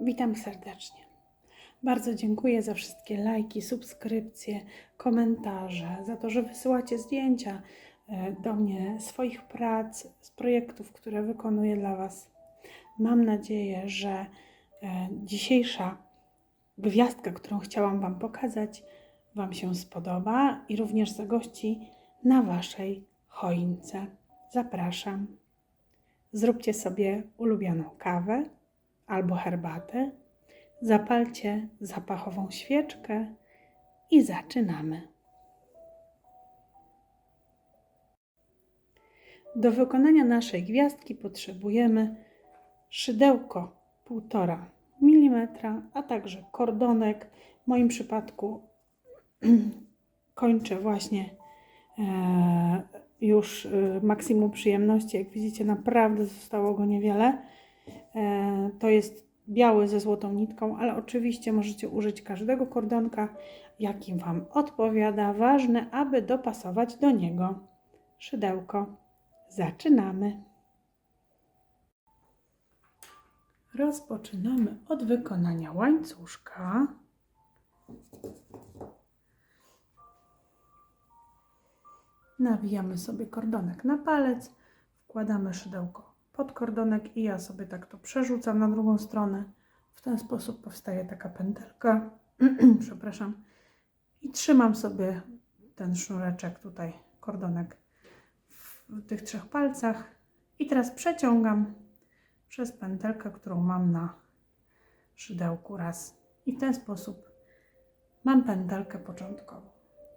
Witam serdecznie. Bardzo dziękuję za wszystkie lajki, subskrypcje, komentarze, za to, że wysyłacie zdjęcia e, do mnie swoich prac, z projektów, które wykonuję dla Was. Mam nadzieję, że e, dzisiejsza gwiazdka, którą chciałam Wam pokazać, Wam się spodoba i również zagości na Waszej choince. Zapraszam. Zróbcie sobie ulubioną kawę albo herbatę, zapalcie zapachową świeczkę i zaczynamy. Do wykonania naszej gwiazdki potrzebujemy szydełko 1,5 mm, a także kordonek. W moim przypadku kończę właśnie e, już e, maksimum przyjemności. Jak widzicie, naprawdę zostało go niewiele. E, to jest biały ze złotą nitką, ale oczywiście możecie użyć każdego kordonka, jaki Wam odpowiada. Ważne, aby dopasować do niego szydełko. Zaczynamy. Rozpoczynamy od wykonania łańcuszka. Nawijamy sobie kordonek na palec, wkładamy szydełko pod kordonek i ja sobie tak to przerzucam na drugą stronę. W ten sposób powstaje taka pętelka. Przepraszam. I trzymam sobie ten sznureczek tutaj, kordonek w tych trzech palcach. I teraz przeciągam przez pętelkę, którą mam na szydełku raz. I w ten sposób mam pętelkę początkową.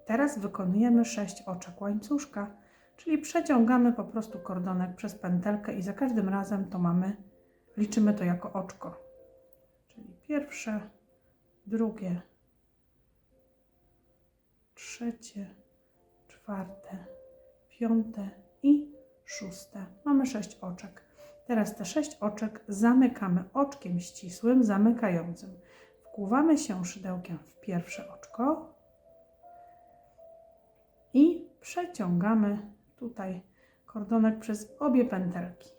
Teraz wykonujemy 6 oczek łańcuszka, czyli przeciągamy po prostu kordonek przez pętelkę i za każdym razem to mamy, liczymy to jako oczko. Czyli pierwsze, drugie, trzecie, czwarte, piąte i szóste. Mamy 6 oczek. Teraz te 6 oczek zamykamy oczkiem ścisłym, zamykającym. Wkłuwamy się szydełkiem w pierwsze oczko i przeciągamy tutaj kordonek przez obie pętelki.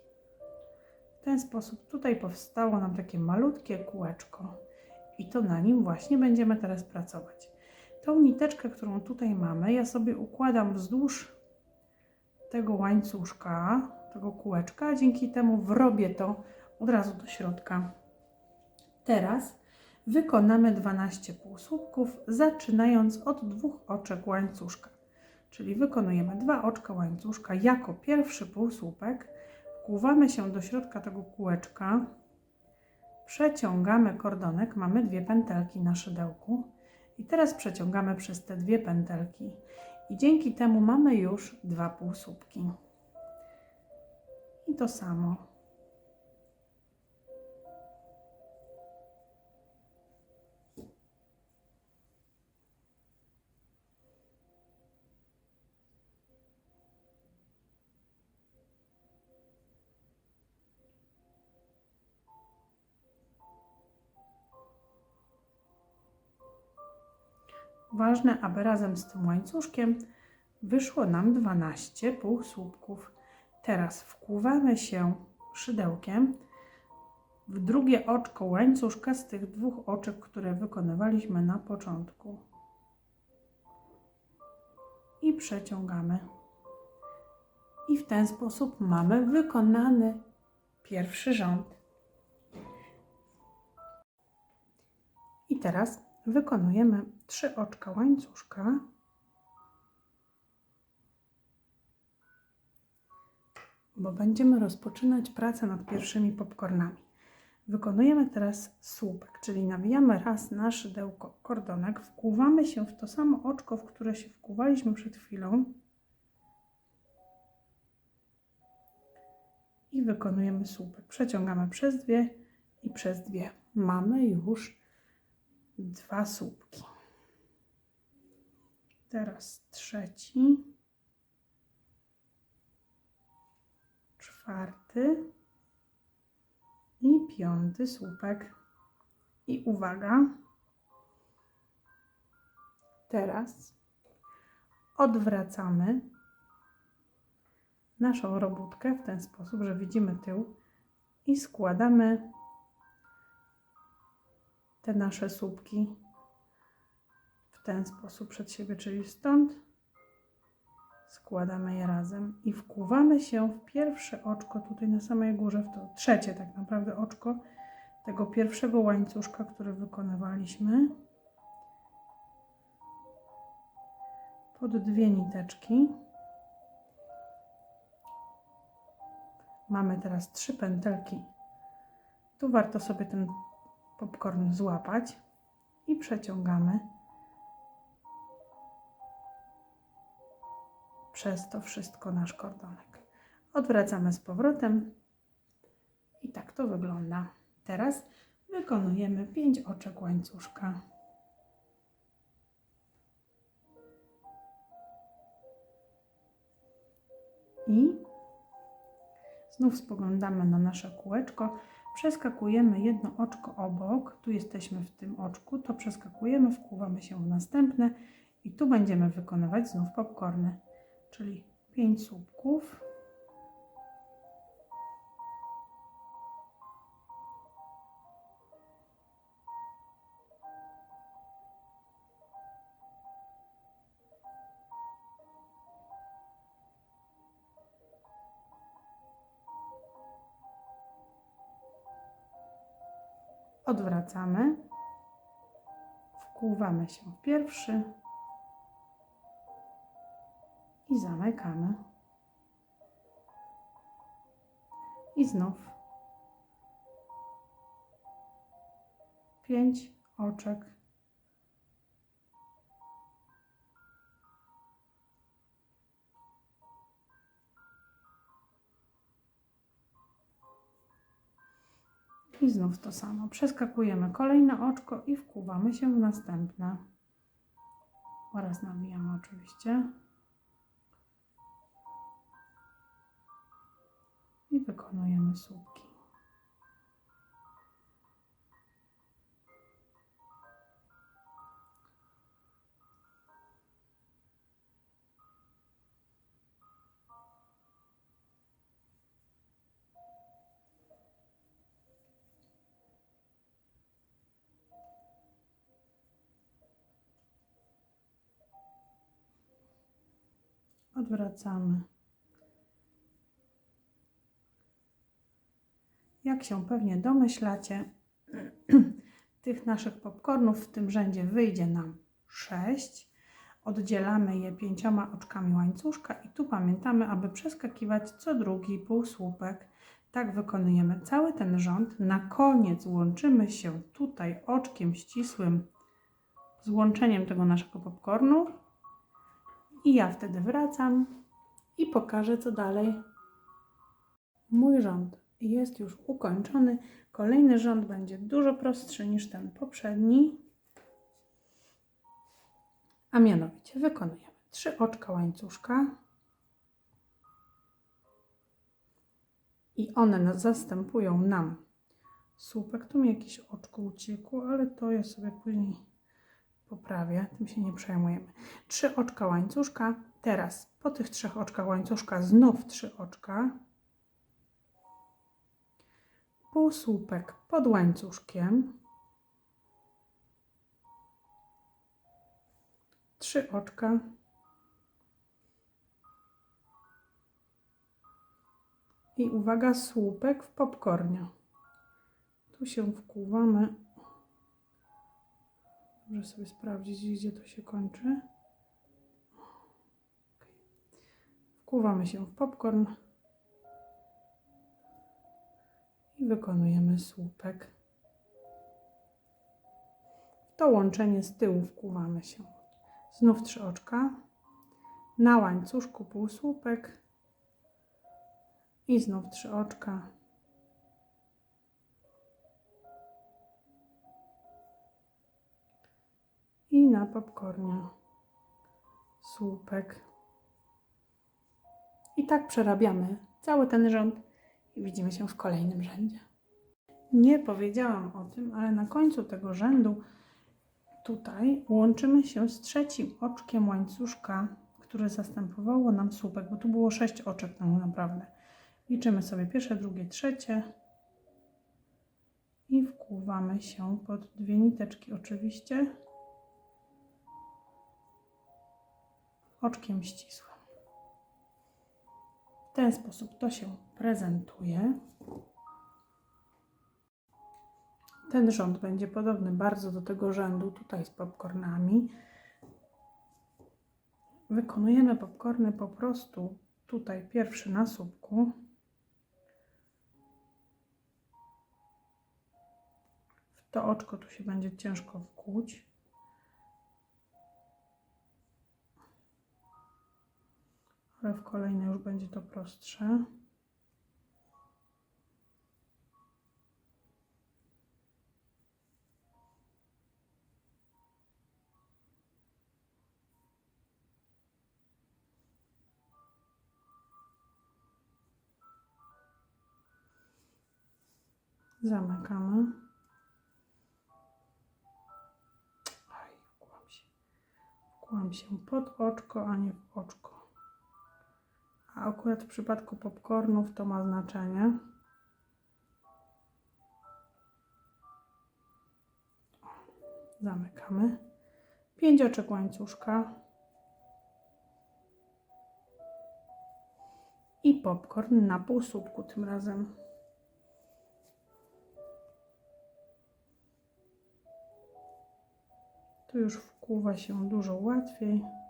W ten sposób tutaj powstało nam takie malutkie kółeczko i to na nim właśnie będziemy teraz pracować. Tą niteczkę, którą tutaj mamy, ja sobie układam wzdłuż tego łańcuszka, tego kółeczka, dzięki temu wrobię to od razu do środka. Teraz wykonamy 12 półsłupków, zaczynając od dwóch oczek łańcuszka. Czyli wykonujemy dwa oczka łańcuszka jako pierwszy półsłupek, wkłuwamy się do środka tego kółeczka, przeciągamy kordonek, mamy dwie pętelki na szydełku. I teraz przeciągamy przez te dwie pętelki. I dzięki temu mamy już dwa półsłupki. I to samo. Ważne, aby razem z tym łańcuszkiem wyszło nam 12 półsłupków. Teraz wkłuwamy się szydełkiem w drugie oczko łańcuszka z tych dwóch oczek, które wykonywaliśmy na początku. I przeciągamy. I w ten sposób mamy wykonany pierwszy rząd. I teraz wykonujemy trzy oczka łańcuszka. Bo będziemy rozpoczynać pracę nad pierwszymi popcornami. Wykonujemy teraz słupek, czyli nawijamy raz na szydełko kordonek, wkłuwamy się w to samo oczko, w które się wkłuwaliśmy przed chwilą i wykonujemy słupek. Przeciągamy przez dwie i przez dwie. Mamy już dwa słupki. Teraz trzeci, czwarty. I piąty słupek. I uwaga, teraz odwracamy naszą robótkę w ten sposób, że widzimy tył i składamy te nasze słupki ten sposób przed siebie, czyli stąd składamy je razem i wkuwamy się w pierwsze oczko tutaj na samej górze, w to trzecie tak naprawdę oczko tego pierwszego łańcuszka, który wykonywaliśmy. Pod dwie niteczki. Mamy teraz trzy pętelki. Tu warto sobie ten popcorn złapać i przeciągamy przez to wszystko nasz kordonek. Odwracamy z powrotem i tak to wygląda. Teraz wykonujemy 5 oczek łańcuszka. I znów spoglądamy na nasze kółeczko. Przeskakujemy jedno oczko obok. Tu jesteśmy w tym oczku. To przeskakujemy, wkuwamy się w następne i tu będziemy wykonywać znów popcorny, czyli 5 słupków. Odwracamy. Wkłuwamy się w pierwszy i zamykamy. I znów pięć oczek. I znów to samo. Przeskakujemy kolejne oczko i wkuwamy się w następne. Oraz nawijamy oczywiście. I wykonujemy słupki. Odwracamy. Jak się pewnie domyślacie, tych naszych popcornów w tym rzędzie wyjdzie nam 6. Oddzielamy je pięcioma oczkami łańcuszka i tu pamiętamy, aby przeskakiwać co drugi półsłupek. Tak wykonujemy cały ten rząd. Na koniec łączymy się tutaj oczkiem ścisłym z łączeniem tego naszego popcornu i ja wtedy wracam i pokażę co dalej. Mój rząd jest już ukończony. Kolejny rząd będzie dużo prostszy niż ten poprzedni. A mianowicie wykonujemy trzy oczka łańcuszka i one zastępują nam słupek. Tu mi jakieś oczko uciekło, ale to ja sobie później poprawię, tym się nie przejmujemy. Trzy oczka łańcuszka. Teraz po tych trzech oczkach łańcuszka znów trzy oczka. Półsłupek pod łańcuszkiem. Trzy oczka. I uwaga, słupek w popcornie. Tu się wkuwamy Muszę sobie sprawdzić, gdzie to się kończy. Wkuwamy się w popcorn wykonujemy słupek. W to łączenie z tyłu wkuwamy się. Znów trzy oczka. Na łańcuszku półsłupek i znów trzy oczka. i na popcornie słupek. I tak przerabiamy cały ten rząd i widzimy się w kolejnym rzędzie. Nie powiedziałam o tym, ale na końcu tego rzędu tutaj łączymy się z trzecim oczkiem łańcuszka, które zastępowało nam słupek, bo tu było sześć oczek tak naprawdę. Liczymy sobie pierwsze, drugie, trzecie i w wkuwamy się pod dwie niteczki oczywiście. Oczkiem ścisłym. W ten sposób to się prezentuje. Ten rząd będzie podobny bardzo do tego rzędu tutaj z popcornami. Wykonujemy popcorny po prostu tutaj pierwszy na słupku. To oczko tu się będzie ciężko wkłuć. Ale w kolejne już będzie to prostsze. Zamykamy. Aj, wkłam się. Się pod oczko, a nie w oczko. A akurat w przypadku popcornów to ma znaczenie. Zamykamy. Pięć oczek łańcuszka. I popcorn na półsłupku tym razem. Tu już wkuwa się dużo łatwiej.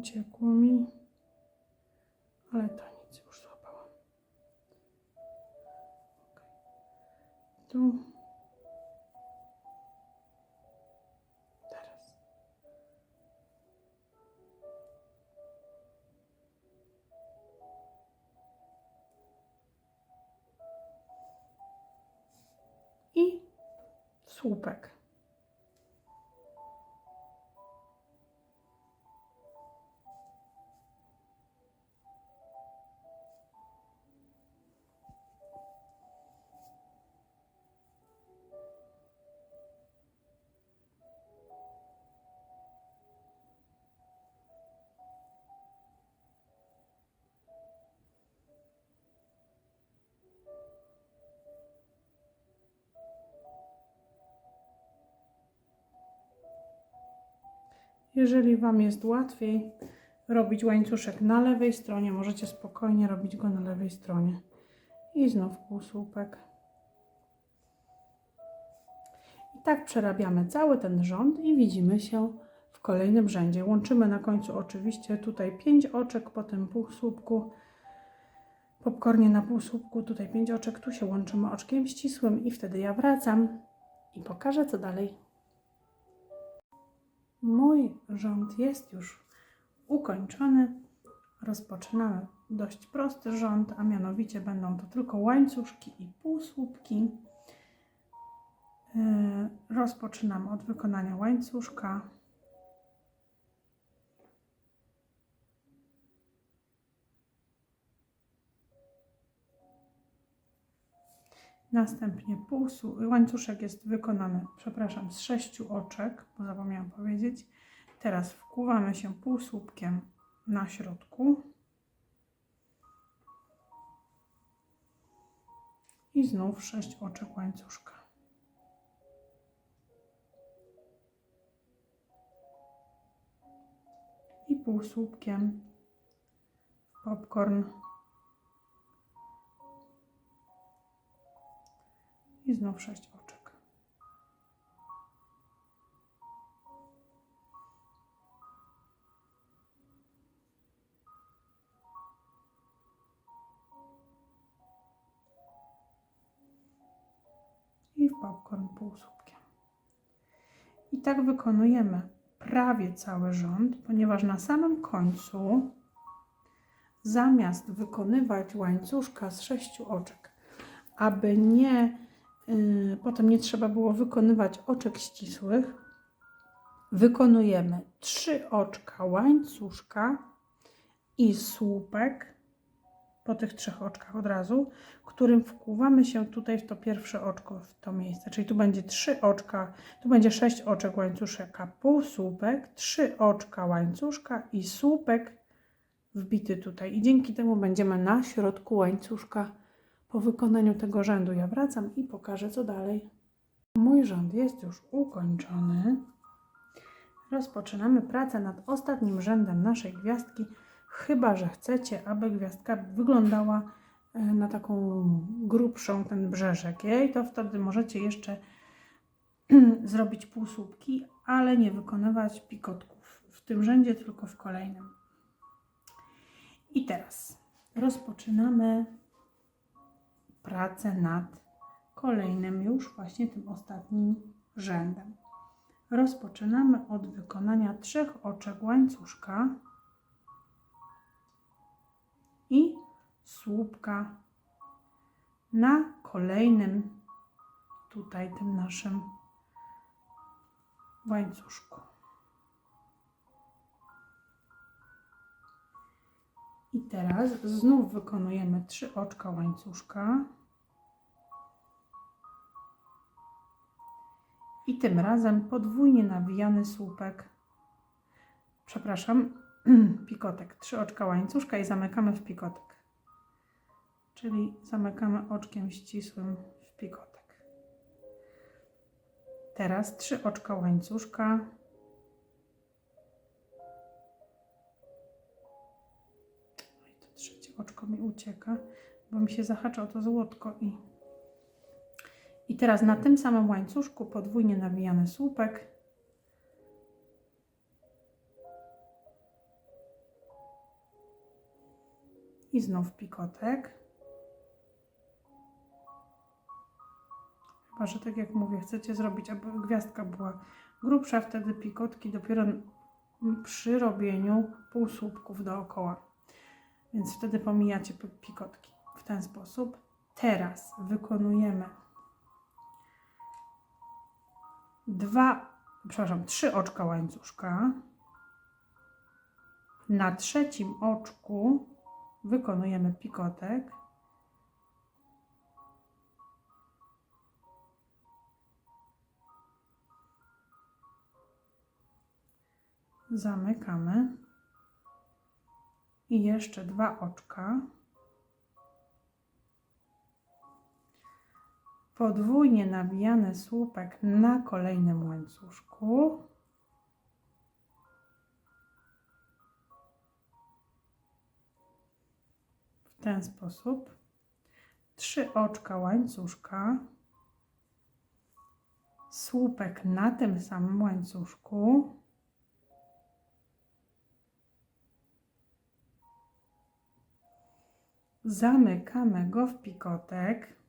Uciekło mi. Ale to nic, już złapałam. Okej. Tu. Teraz. I słupek. Jeżeli Wam jest łatwiej robić łańcuszek na lewej stronie, możecie spokojnie robić go na lewej stronie. I znów półsłupek. I tak przerabiamy cały ten rząd i widzimy się w kolejnym rzędzie. Łączymy na końcu oczywiście tutaj 5 oczek, potem półsłupku, popcornie na półsłupku, tutaj 5 oczek, tu się łączymy oczkiem ścisłym i wtedy ja wracam i pokażę co dalej. Mój rząd jest już ukończony. Rozpoczynamy dość prosty rząd, a mianowicie będą to tylko łańcuszki i półsłupki. Yy, Rozpoczynamy od wykonania łańcuszka. Następnie półsu- łańcuszek jest wykonany, przepraszam, z sześciu oczek, bo zapomniałam powiedzieć. Teraz wkuwamy się półsłupkiem na środku. I znów sześć oczek łańcuszka. I półsłupkiem popcorn. I znów sześć oczek. I w popcorn półsłupkiem. I tak wykonujemy prawie cały rząd, ponieważ na samym końcu zamiast wykonywać łańcuszka z sześciu oczek, aby nie Potem nie trzeba było wykonywać oczek ścisłych, wykonujemy trzy oczka łańcuszka i słupek po tych trzech oczkach od razu, którym wkłuwamy się tutaj w to pierwsze oczko, w to miejsce. Czyli tu będzie trzy oczka, tu będzie sześć oczek łańcuszka, półsłupek, trzy oczka łańcuszka i słupek wbity tutaj. I dzięki temu będziemy na środku łańcuszka po wykonaniu tego rzędu. Ja wracam i pokażę co dalej. Mój rząd jest już ukończony. Rozpoczynamy pracę nad ostatnim rzędem naszej gwiazdki, chyba że chcecie, aby gwiazdka wyglądała e, na taką grubszą ten brzeżek jej, to wtedy możecie jeszcze zrobić półsłupki, ale nie wykonywać pikotków w tym rzędzie, tylko w kolejnym. I teraz rozpoczynamy pracę nad kolejnym, już właśnie tym ostatnim rzędem. Rozpoczynamy od wykonania trzech oczek łańcuszka i słupka na kolejnym tutaj tym naszym łańcuszku. I teraz znów wykonujemy trzy oczka łańcuszka. I tym razem podwójnie nawijany słupek, przepraszam, pikotek. Trzy oczka łańcuszka i zamykamy w pikotek. Czyli zamykamy oczkiem ścisłym w pikotek. Teraz trzy oczka łańcuszka. Oczko mi ucieka, bo mi się zahacza o to złotko i i teraz na tym samym łańcuszku podwójnie nawijany słupek. I znów pikotek. Chyba, że tak jak mówię, chcecie zrobić, aby gwiazdka była grubsza, wtedy pikotki dopiero przy robieniu półsłupków dookoła. Więc wtedy pomijacie pikotki w ten sposób. Teraz wykonujemy dwa, przepraszam, trzy oczka łańcuszka. Na trzecim oczku wykonujemy pikotek. Zamykamy. I jeszcze dwa oczka. podwójnie nawijany słupek na kolejnym łańcuszku. W ten sposób. Trzy oczka łańcuszka. Słupek na tym samym łańcuszku. Zamykamy go w pikotek.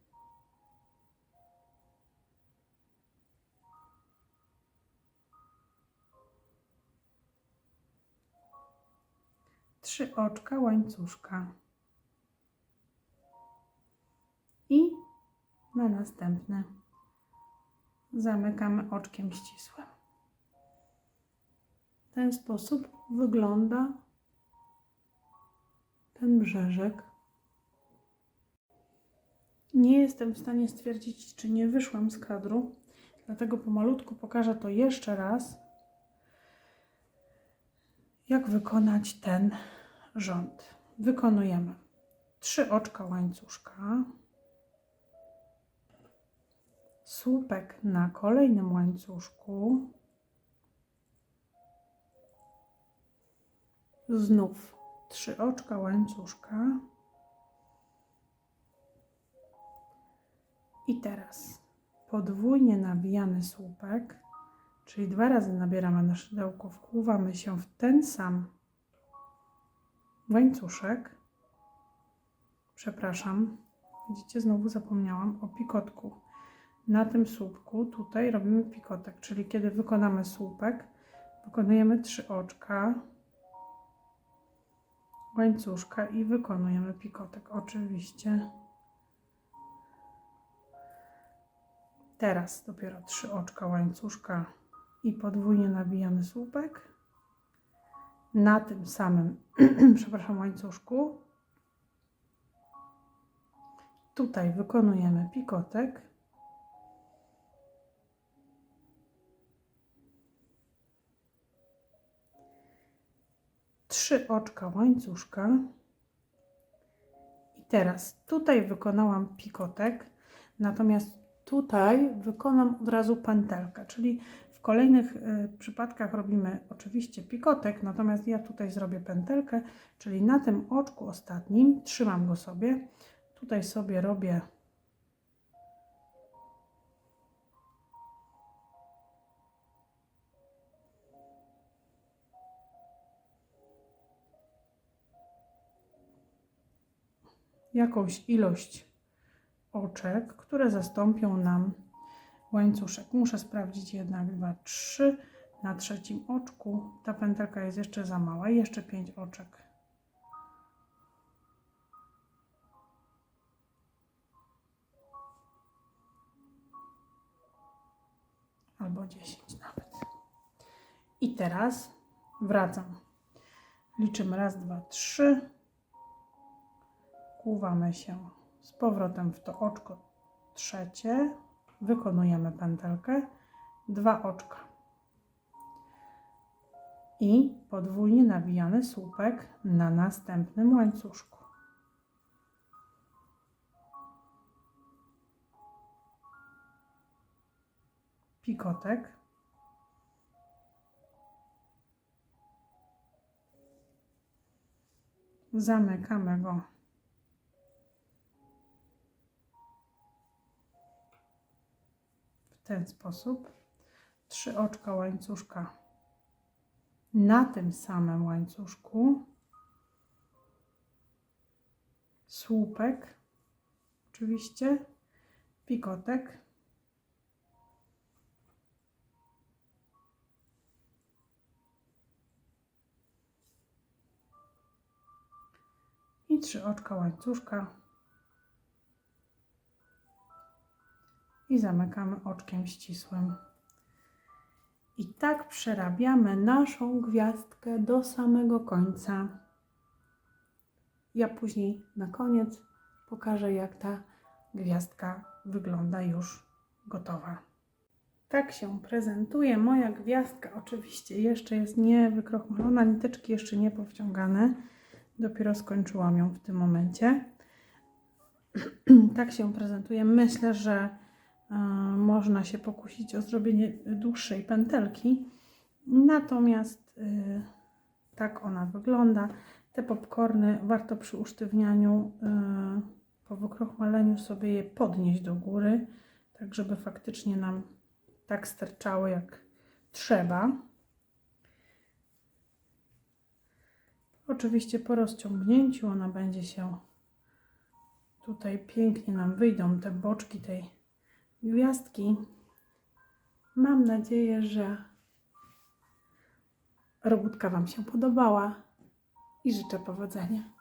trzy oczka łańcuszka i na następne zamykamy oczkiem ścisłym. W ten sposób wygląda ten brzeżek. Nie jestem w stanie stwierdzić, czy nie wyszłam z kadru, dlatego pomalutku pokażę to jeszcze raz, jak wykonać ten rząd. Wykonujemy trzy oczka łańcuszka, słupek na kolejnym łańcuszku, znów trzy oczka łańcuszka i teraz podwójnie nabijany słupek, czyli dwa razy nabieramy na szydełko, wkłuwamy się w ten sam łańcuszek. Przepraszam, widzicie, znowu zapomniałam o pikotku. Na tym słupku tutaj robimy pikotek, czyli kiedy wykonamy słupek, wykonujemy trzy oczka łańcuszka i wykonujemy pikotek. Oczywiście. Teraz dopiero trzy oczka łańcuszka i podwójnie nabijamy słupek na tym samym, przepraszam, łańcuszku. Tutaj wykonujemy pikotek. Trzy oczka łańcuszka. I teraz tutaj wykonałam pikotek, natomiast tutaj wykonam od razu pętelkę, czyli w kolejnych y, przypadkach robimy oczywiście pikotek, natomiast ja tutaj zrobię pętelkę, czyli na tym oczku ostatnim trzymam go sobie. Tutaj sobie robię jakąś ilość oczek, które zastąpią nam łańcuszek. Muszę sprawdzić jednak dwa, trzy. Na trzecim oczku ta pętelka jest jeszcze za mała. Jeszcze pięć oczek. Albo dziesięć nawet. I teraz wracam. Liczymy raz, dwa, trzy. Kłuwamy się powrotem w to oczko trzecie wykonujemy pętelkę, dwa oczka i podwójnie nawijany słupek na następnym łańcuszku. Pikotek. Zamykamy go ten sposób. Trzy oczka łańcuszka na tym samym łańcuszku. Słupek, oczywiście, pikotek. I trzy oczka łańcuszka i zamykamy oczkiem ścisłym. I tak przerabiamy naszą gwiazdkę do samego końca. Ja później na koniec pokażę, jak ta gwiazdka wygląda już gotowa. Tak się prezentuje moja gwiazdka. Oczywiście jeszcze jest nie wykrochmalona, niteczki jeszcze nie powciągane. Dopiero skończyłam ją w tym momencie. tak się prezentuje. Myślę, że można się pokusić o zrobienie dłuższej pętelki. Natomiast y, tak ona wygląda. Te popcorny warto przy usztywnianiu, y, po wykrochmaleniu sobie je podnieść do góry, tak żeby faktycznie nam tak sterczały jak trzeba. Oczywiście po rozciągnięciu ona będzie się tutaj pięknie nam wyjdą te boczki tej gwiazdki. Mam nadzieję, że robótka Wam się podobała i życzę powodzenia.